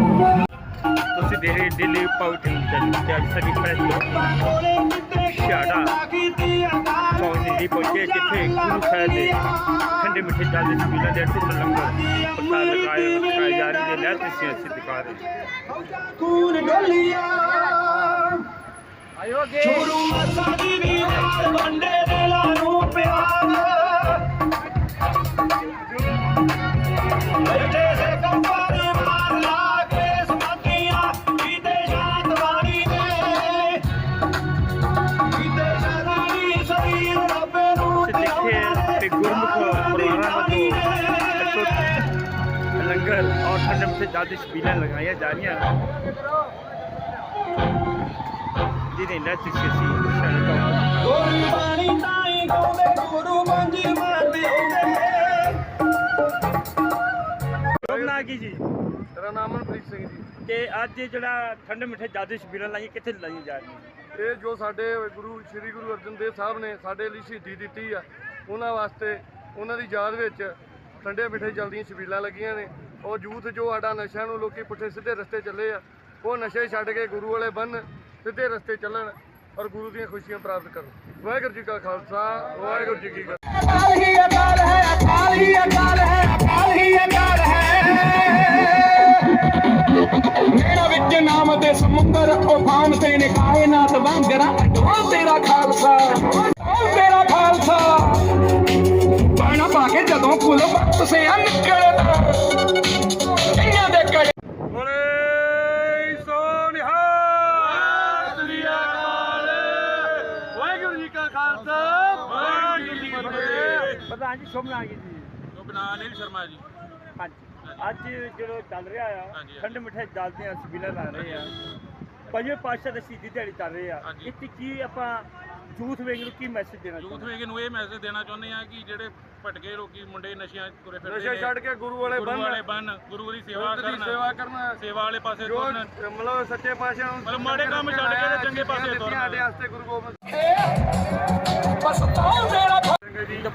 ਤੁਸੀਂ ਦੇਖ ਦਿੱਲੀ ਪਾਊਟਿੰਗ ਚੱਲ ਚੱਲ ਸਦੀ ਪ੍ਰੈਸ ਸ਼ਾੜਾ ਚੌਂਦੀ ਦੀ ਪਹੁੰਚੇ, ਜਿੱਥੇ ਗੁਰੂ ਸਾਹਿਬ ਦੇ ਠੰਡੇ ਮਿੱਠੇ ਜਲ ਸਬੀਲਾਂ ਦੇ ਟੁੱਟ ਲੰਗਰ ਪ੍ਰਸਾਦ ਲਗਾਏ ਲਗਾਏ ਜਾ ਰਹੇ ਨੇ ਲਹਿਰ ਤੇ ਸਿਆਸੀ ਦਿਖਾ ਰਹੇ ਕੂਨ ਡੋਲੀਆਂ ਚੋਰੂ ਮਸਾ ਦੀ ਵੀ ਵੰਡੇ ਦੇ ਲਾ ਨੂੰ ਪਿਆਰ ਬੈਠੇ ਸੇ ਕੰਪਾਰੇ ਮਾਰ ਲਾ ਕੇ ਸਮਾਤੀਆਂ ਕੀਤੇ ਸ਼ਾਂਤ ਬਾਣੀ ਨੇ ਕੀਤੇ ਸ਼ਾਂਤੀ ਦੀ ਸਬੀਲਾਂ ਜਾ ਰਹੀਆਂ ਜਿਹਦੇ ਲਹਿਰ ਤੇ ਗੋਰੀ ਬਾਣੀ ਤਾਈ ਗੋਵੇ ਗੁਰੂ ਮੰਜੀ ਮਾਤੇ ਬਣਾ ਕੀ ਜੀ? ਮੇਰਾ ਨਾਮ ਮਨਪ੍ਰੀਤ ਸਿੰਘ ਜੀ। ਤੇ ਅੱਜ ਜਿਹੜਾ ਠੰਡੇ ਮਿੱਠੇ ਜਲ ਦੀ ਸਬੀਲਾਂ ਲਾਈਆਂ ਕਿੱਥੇ ਲਾਈਆਂ ਜਾ ਰਹੀਆਂ? ਇਹ ਜੋ ਸਾਡੇ ਗੁਰੂ ਸ੍ਰੀ ਗੁਰੂ ਅਰਜਨ ਦੇਵ ਸਾਹਿਬ ਨੇ ਸਾਡੇ ਲਈ ਸ਼ਹੀਦੀ ਦਿੱਤੀ ਆ ਉਹਨਾਂ ਵਾਸਤੇ ਉਹਨਾਂ ਦੀ ਯਾਦ ਵਿੱਚ ਠੰਡੇ ਮਿੱਠੇ ਜਲਦੀਆਂ ਛਬੀਲਾਂ ਲੱਗੀਆਂ ਨੇ। ਉਹ ਯੂਥ ਜੋ ਸਾਡਾ ਨਸ਼ਿਆਂ ਨੂੰ ਲੋਕੀ ਪੁੱਠੇ ਸਿੱਧੇ ਰਸਤੇ ਚੱਲੇ ਆ ਉਹ ਨਸ਼ੇ ਛੱਡ ਕੇ ਗੁਰੂ ਵਾਲੇ ਬੰਨ ਸਿੱਧੇ ਰਸਤੇ ਚੱਲਣ ਔਰ ਗੁਰੂ ਦੀਆਂ ਖੁਸ਼ੀਆਂ ਪ੍ਰਾਪਤ ਕਰਨ। ਵਾਹਿਗੁਰੂ ਜੀ ਕਾ ਖਾਲਸਾ, ਵਾਹਿਗੁਰੂ ਜੀ ਕੀ ਫਤਿਹ। ਅਕਾਲ ਹੀ ਅਕਾਲ ਹੈ, ਅਕਾਲ ਹੀ ਅਕਾਲ ਹੈ, ਅਕਾਲ ਹੀ ਅਕਾਲ ਹੈ। ਮੇਰਾ ਵਿੱਚ ਨਾਮ ਦੇ ਸਮੁੰਦਰ, ਉਫਾਨ ਤੇ ਨੇ ਕਾਇਨਾਤ ਵਾਂਗਰਾ ਉਹ ਤੇਰਾ ਖਾਲਸਾ। ਉਹ ਤੇਰਾ ਖਾਲਸਾ। ਬਾਣਾ ਪਾ ਕੇ ਜਦੋਂ ਕੁਲ ਵਕਤ ਸੇ ਨਿਕਲਦਾ। ਜੀ ਕਾ ਖਾਲਸਾ ਵਾਹਿਗੁਰੂ ਜੀ ਕੀ ਫਤਿਹ। ਪ੍ਰਧਾਨ ਜੀ ਸ਼ੁਭ ਨਾਮ ਕੀ ਜੀ? ਬਣਾ ਅਨਿਲ ਸ਼ਰਮਾ ਜੀ। ਹਾਂਜੀ। ਅੱਜ ਜਿਹੜਾ ਚੱਲ ਰਿਹਾ ਆ। ਠੰਡੇ ਮਿੱਠੇ ਜਲ ਦੀਆਂ ਸਬੀਲਾਂ ਲਾ ਰਹੇ ਆ। ਪੰਜਵੇਂ ਪਾਤਸ਼ਾਹ ਦੀ ਸ਼ਹੀਦੀ ਦਿਹਾੜੀ ਚੱਲ ਰਹੇ ਆ। ਇੱਥੇ ਕੀ ਆਪਾਂ ਯੂਥ ਵੇਗ ਨੂੰ ਕੀ ਮੈਸੇਜ ਦੇਣਾ ਯੂਥ ਵੇਗ ਨੂੰ ਇਹ ਮੈਸੇਜ ਦੇਣਾ ਚਾਹੁੰਦੇ ਆ ਕਿ ਜਿਹੜੇ ਭਟਕੇ ਲੋਕੀ ਮੁੰਡੇ ਨਸ਼ਿਆਂ ਤੁਰੇ ਫਿਰਦੇ ਨਸ਼ੇ ਛੱਡ ਕੇ ਗੁਰੂ ਵਾਲੇ ਗੁਰੂ ਵਾਲੇ ਬੰਨ ਬੰਨ ਗੁਰੂ ਦੀ ਸੇਵਾ ਗੁਰੂ ਦੀ ਕਰਨ ਸੇਵਾ ਕਰਨਾ। ਸੇਵਾ ਵਾਲੇ ਪਾਸੇ ਜੋ ਤੁਰਨ। ਮਤਲਬ ਸੱਚੇ ਪਾਤਸ਼ਾਹ ਨੂੰ ਮਤਲਬ ਮਾੜੇ ਕੰਮ ਛੱਡ ਕੇ ਤੇ ਚੰਗੇ ਪਾਸੇ ਤੁਰਨਾ। ਸਾਡੇ ਵਾਸਤੇ ਗੁਰੂ ਗੋਬਿੰਦ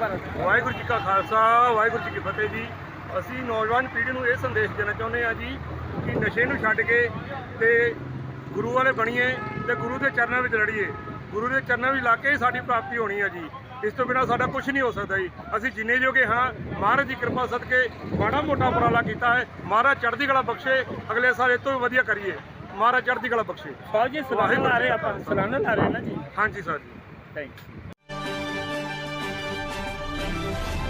ਜੀ ਵਾਹਿਗੁਰੂ ਜੀ ਕਾ ਖਾਲਸਾ ਵਾਹਿਗੁਰੂ ਜੀ ਕੀ ਫਤਿਹ ਜੀ। ਅਸੀਂ ਨੌਜਵਾਨ ਪੀੜ੍ਹੀ ਨੂੰ ਇਹ ਸੰਦੇਸ਼ ਦੇਣਾ ਚਾਹੁੰਦੇ ਹਾਂ ਜੀ ਕਿ ਨਸ਼ੇ ਨੂੰ ਛੱਡ ਕੇ ਤੇ ਗੁਰੂ ਵਾਲੇ ਬਣੀਏ ਤੇ ਗੁਰੂ ਦੇ ਚਰਨਾਂ ਵਿੱਚ ਲੜੀਏ। ਗੁਰੂ ਦੇ ਚਰਨਾਂ ਵਿੱਚ ਲਾ ਕੇ ਹੀ ਸਾਡੀ ਪ੍ਰਾਪਤੀ ਹੋਣੀ ਹੈ ਜੀ। ਇਸ ਤੋਂ ਬਿਨਾਂ ਸਾਡਾ ਕੁਝ ਨਹੀਂ ਹੋ ਸਕਦਾ ਜੀ। ਅਸੀਂ ਜਿੰਨੇ ਜੋਗੇ ਹਾਂ ਮਹਾਰਾਜ ਦੀ ਕਿਰਪਾ ਸਦਕੇ ਮਾੜਾ ਮੋਟਾ ਉਪਰਾਲਾ ਕੀਤਾ ਹੈ। ਮਹਾਰਾਜ ਚੜ੍ਹਦੀ ਕਲਾ ਬਖਸ਼ੇ ਅਗਲੇ ਸਾਲ ਇਹ ਤੋਂ ਵੀ ਵਧੀਆ ਕਰੀਏ। ਮਹਾਰਾਜ ਚੜ੍ਹਦੀ ਕਲਾ ਬਖਸ਼ੇ। ਫੌਜੀ ਸਲਾਨਾ ਲਾ ਰਹੇ ਆਪਾਂ ਸਲਾਨਾ ਲਾ ਰਹੇ ਨਾ ਜੀ। ਹਾਂਜੀ sir ji. Thank you Bye.